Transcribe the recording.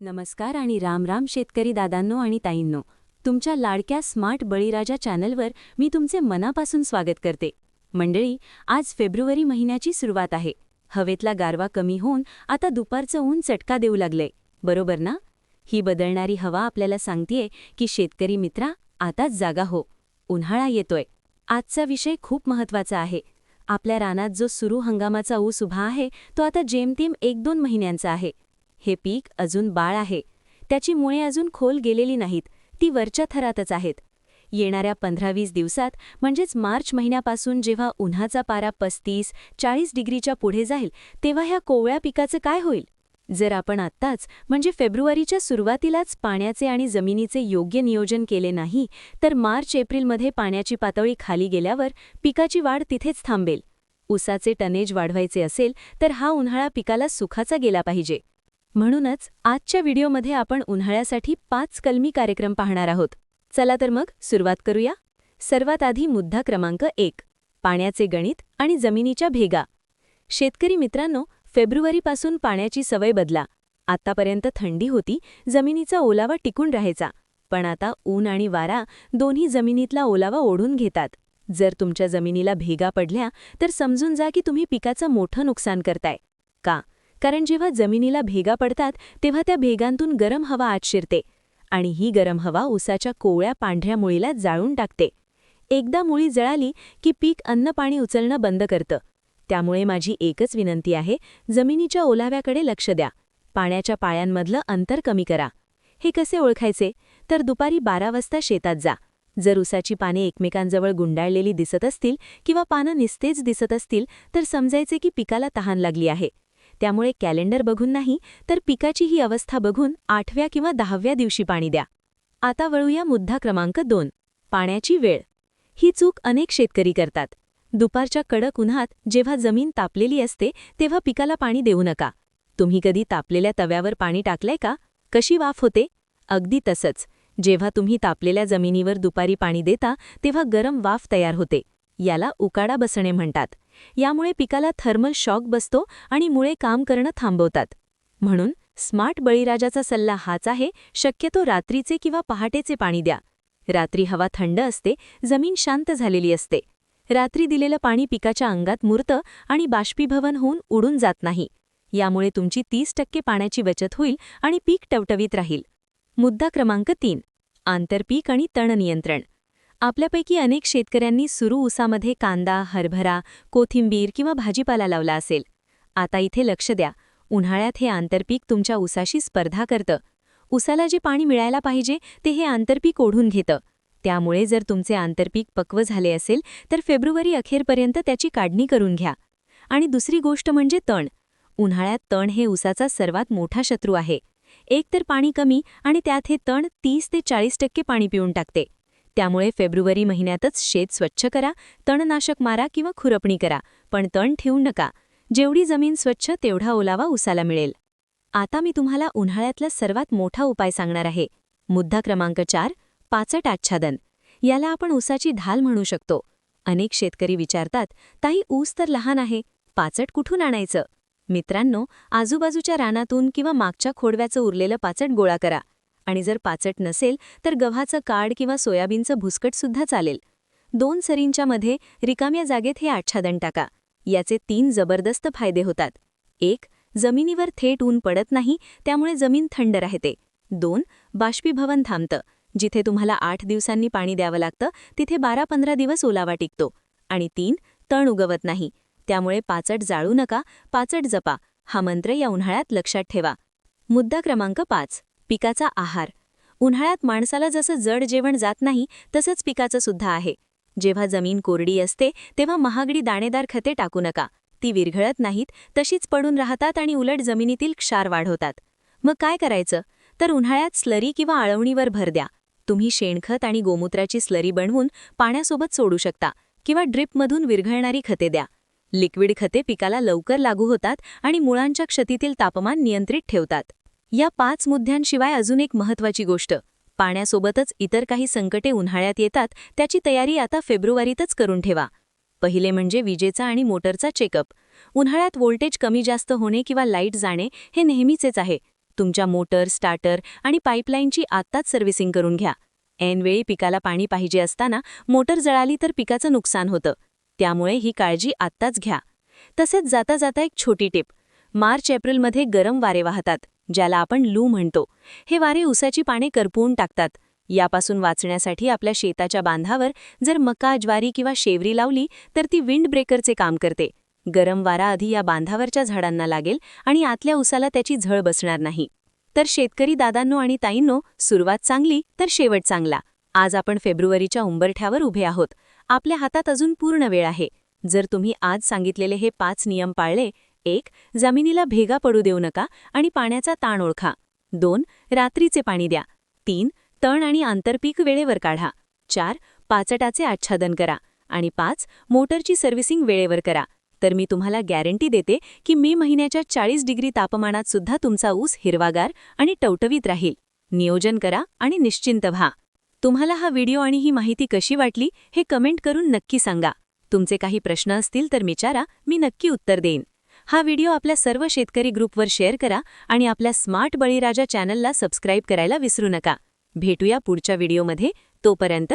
नमस्कार आणि रामराम शेतकरी दादांनो आणि ताईंनो. तुमच्या लाडक्या स्मार्ट बळीराजा चॅनलवर मी तुमचे मनापासून स्वागत करते. मंडळी आज फेब्रुवारी महिन्याची सुरुवात आहे. हवेतला गारवा कमी होऊन आता दुपारचं ऊन चटका देऊ लागलंय. बरोबर ना? ही बदलणारी हवा आपल्याला सांगतेय की शेतकरी मित्रा आताच जागा हो. उन्हाळा येतोय. आजचा विषय खूप महत्त्वाचा आहे. आपल्या रानात जो सुरू हंगामाचा ऊस उभा आहे तो आता जेमतेम एक दोन महिन्यांचा आहे. हे पीक अजून बाळ आहे. त्याची मुळे अजून खोल गेलेली नाहीत. ती वरच्या थरातच आहेत. येणाऱ्या पंधरा वीस दिवसात म्हणजेच मार्च महिन्यापासून जेव्हा उन्हाचा पारा पस्तीस चाळीस डिग्रीच्या पुढे जाईल तेव्हा ह्या कोवळ्या पिकाचं काय होईल? जर आपण आत्ताच म्हणजे फेब्रुवारीच्या सुरुवातीलाच पाण्याचे आणि जमिनीचे योग्य नियोजन केले नाही तर मार्च एप्रिलमध्ये पाण्याची पातळी खाली गेल्यावर पिकाची वाढ तिथेच थांबेल. ऊसाचे टनेज वाढवायचे असेल तर हा उन्हाळा पिकाला सुखाचा गेला पाहिजे. म्हणूनच आजच्या व्हिडिओमध्ये आपण उन्हाळ्यासाठी पाच कलमी कार्यक्रम पाहणार आहोत. चला तर मग सुरुवात करूया. सर्वात आधी मुद्दा क्रमांक एक पाण्याचे गणित आणि जमिनीच्या भेगा. शेतकरी मित्रांनो फेब्रुवारीपासून पाण्याची सवय बदला. आतापर्यंत थंडी होती जमिनीचा ओलावा टिकून राहायचा. पण आता ऊन आणि वारा दोन्ही जमिनीतला ओलावा ओढून घेतात. जर तुमच्या जमिनीला भेगा पडल्या तर समजून जा की तुम्ही पिकाचं मोठं नुकसान करताय. का? कारण जेव्हा जमिनीला भेगा पडतात तेव्हा त्या भेगांतून गरम हवा आत शिरते आणि ही गरम हवा ऊसाच्या कोवळ्या पांढऱ्या मुळीला जाळून टाकते. एकदा मुळी जळाली की पीक अन्न पाणी उचलणं बंद करतं. त्यामुळे माझी एकच विनंती आहे जमिनीच्या ओलाव्याकडे लक्ष द्या. पाण्याच्या पाळ्यांमधलं अंतर कमी करा. हे कसे ओळखायचे? तर दुपारी बारा वाजता शेतात जा. जर उसाची पाने एकमेकांजवळ गुंडाळलेली दिसत असतील किंवा पानं निस्तेज दिसत असतील तर समजायचे की पिकाला तहान लागली आहे. त्यामुळे कॅलेंडर बघून नाही तर पिकाची ही अवस्था बघून आठव्या किंवा दहाव्या दिवशी पाणी द्या. आता वळूया मुद्दा क्रमांक दोन पाण्याची वेळ. ही चूक अनेक शेतकरी करतात. दुपारच्या कडक उन्हात जेव्हा जमीन तापलेली असते तेव्हा पिकाला पाणी देऊ नका. तुम्ही कधी तापलेल्या तव्यावर पाणी टाकलंय का? कशी वाफ होते? अगदी तसंच. जेव्हा तुम्ही तापलेल्या जमिनीवर दुपारी पाणी देता तेव्हा गरम वाफ तयार होते. याला उकाडा बसणे म्हणतात. यामुळे पिकाला थर्मल शॉक बसतो आणि मुळे काम करणं थांबवतात. म्हणून स्मार्ट बळीराजाचा सल्ला हाच आहे शक्यतो रात्रीचे किंवा पहाटेचे पाणी द्या. रात्री हवा थंड असते जमीन शांत झालेली असते. रात्री दिलेलं पाणी पिकाच्या अंगात मुरतं आणि बाष्पीभवन होऊन उडून जात नाही. यामुळे तुमची तीस टक्के पाण्याची बचत होईल आणि पीक टवटवीत राहील. मुद्दा क्रमांक तीन. आंतरपीक आणि तण नियंत्रण. आपल्यापैकी अनेक शेतकऱ्यांनी सुरू ऊसामध्ये कांदा हरभरा कोथिंबीर किंवा भाजीपाला लावला असेल. आता इथे लक्ष द्या. उन्हाळ्यात हे आंतरपीक तुमच्या ऊसाशी स्पर्धा करतं. ऊसाला जे पाणी मिळायला पाहिजे ते हे आंतरपीक ओढून घेतं. त्यामुळे जर तुमचे आंतरपीक पक्व झाले असेल तर फेब्रुवारी अखेरपर्यंत त्याची काढणी करून घ्या. आणि दुसरी गोष्ट म्हणजे तण. उन्हाळ्यात तण हे ऊसाचा सर्वात मोठा शत्रू आहे. एक तर पाणी कमी आणि त्यात हे तण तीस ते चाळीस टक्के पाणी पिऊन टाकते. त्यामुळे फेब्रुवारी महिन्यातच शेत स्वच्छ करा तणनाशक मारा किंवा खुरपणी करा पण तण ठेवू नका. जेवढी जमीन स्वच्छ तेवढा ओलावा उसाला मिळेल. आता मी तुम्हाला उन्हाळ्यातला सर्वात मोठा उपाय सांगणार आहे. मुद्दा क्रमांक चार पाचट आच्छादन. याला आपण ऊसाची ढाल म्हणू शकतो. अनेक शेतकरी विचारतात ताई ऊस तर लहान आहे पाचट कुठून आणायचं? मित्रांनो आजूबाजूच्या रानातून किंवा मागच्या खोडव्याचं उरलेलं पाचट गोळा करा. आणि जर पाचट नसेल तर गव्हाचं काड किंवा सोयाबीनचं भुसकटसुद्धा चालेल. दोन सरींच्या मध्ये रिकाम्या जागेत हे आच्छादन टाका. याचे तीन जबरदस्त फायदे होतात. एक जमिनीवर थेट ऊन पडत नाही त्यामुळे जमीन थंड राहते. दोन बाष्पीभवन थांबतं. जिथे तुम्हाला आठ दिवसांनी पाणी द्यावं लागतं तिथे बारा पंधरा दिवस ओलावा टिकतो. आणि तीन तण उगवत नाही. त्यामुळे पाचट जाळू नका पाचट जपा. हा मंत्र या उन्हाळ्यात लक्षात ठेवा. मुद्दा क्रमांक पाच. पिकाचा आहार. उन्हाळ्यात माणसाला जसं जड जेवण जात नाही तसंच पिकाचं सुद्धा आहे. जेव्हा जमीन कोरडी असते तेव्हा महागडी दाणेदार खते टाकू नका. ती विरघळत नाहीत तशीच पडून राहतात आणि उलट जमिनीतील क्षार वाढवतात. मग काय करायचं? तर उन्हाळ्यात स्लरी किंवा आळवणीवर भर द्या. तुम्ही शेणखत आणि गोमूत्राची स्लरी बनवून पाण्यासोबत सोडू शकता किंवा ड्रिपमधून विरघळणारी खते द्या. लिक्विड खते पिकाला लवकर लागू होतात आणि मुळांच्या क्षतीतील तापमान नियंत्रित ठेवतात. या पाच मुद्द्यांशिवाय अजून एक महत्वाची गोष्ट. पाण्यासोबतच इतर काही संकटे उन्हाळ्यात येतात त्याची तयारी आता फेब्रुवारीतच करून ठेवा. पहिले म्हणजे विजेचा आणि मोटरचा चेकअप. उन्हाळ्यात व्होल्टेज कमी जास्त होणे किंवा लाइट जाणे हे नेहमीचेच आहे. तुमच्या मोटर स्टार्टर आणि पाईपलाईनची आत्ताच सर्व्हिसिंग करून घ्या. ऐनवेळी पिकाला पाणी पाहिजे असताना मोटर जळाली तर पिकाचं नुकसान होतं. त्यामुळे ही काळजी आत्ताच घ्या. तसेच जाता जाता एक छोटी टिप. मार्च एप्रिलमध्ये गरम वारे वाहतात. ज्याला आपण लू म्हणतो. हे वारे उसाची पाने करपवून टाकतात. यापासून वाचण्यासाठी आपल्या शेताच्या बांधावर जर मका ज्वारी किंवा शेवरी लावली तर ती विंड ब्रेकरचे काम करते. गरम वारा आधी या बांधावरच्या झाडांना लागेल आणि आतल्या उसाला त्याची झळ बसणार नाही. तर शेतकरी दादांनो आणि ताईंनो सुरुवात चांगली तर शेवट चांगला. आज आपण फेब्रुवारीच्या उंबरठ्यावर उभे आहोत. आपल्या हातात अजून पूर्ण वेळ आहे. जर तुम्ही आज सांगितलेले हे पाच नियम पाळले एक जमिनीला भेगा पडू देऊ नका आणि पाण्याचा ताण ओळखा. दोन रात्रीचे पाणी द्या. तीन तण आणि आंतरपीक वेळेवर काढा. चार पाचटाचे आच्छादन करा. आणि पाच मोटरची सर्व्हिसिंग वेळेवर करा. तर मी तुम्हाला गॅरंटी देते की मे महिन्याच्या चाळीस डिग्री तापमानात सुद्धा तुमचा ऊस हिरवागार आणि टवटवीत राहील. नियोजन करा आणि निश्चिंत व्हा. तुम्हाला हा व्हिडिओ आणि ही माहिती कशी वाटली हे कमेंट करून नक्की सांगा. तुमचे काही प्रश्न असतील तर विचारा मी नक्की उत्तर देईन. हा व्हिडिओ आपल्या सर्व शेतकरी ग्रुपवर शेअर करा आणि आपल्या स्मार्ट बळीराजा चॅनलला सबस्क्राईब करायला विसरू नका. भेटूया पुढच्या व्हिडिओमध्ये. तोपर्यंत